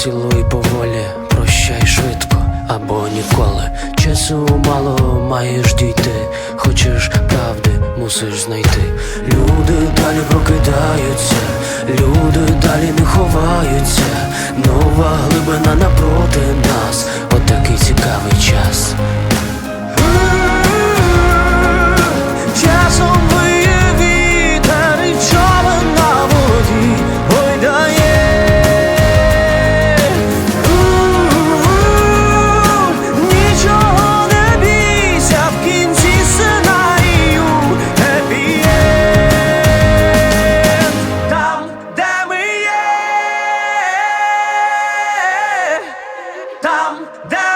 Цілуй поволі, прощай швидко або ніколи. Часу мало маєш дійти, хочеш правди, мусиш знайти. Люди далі прокидаються, люди далі не ховаються. Нова глибина напроти come down.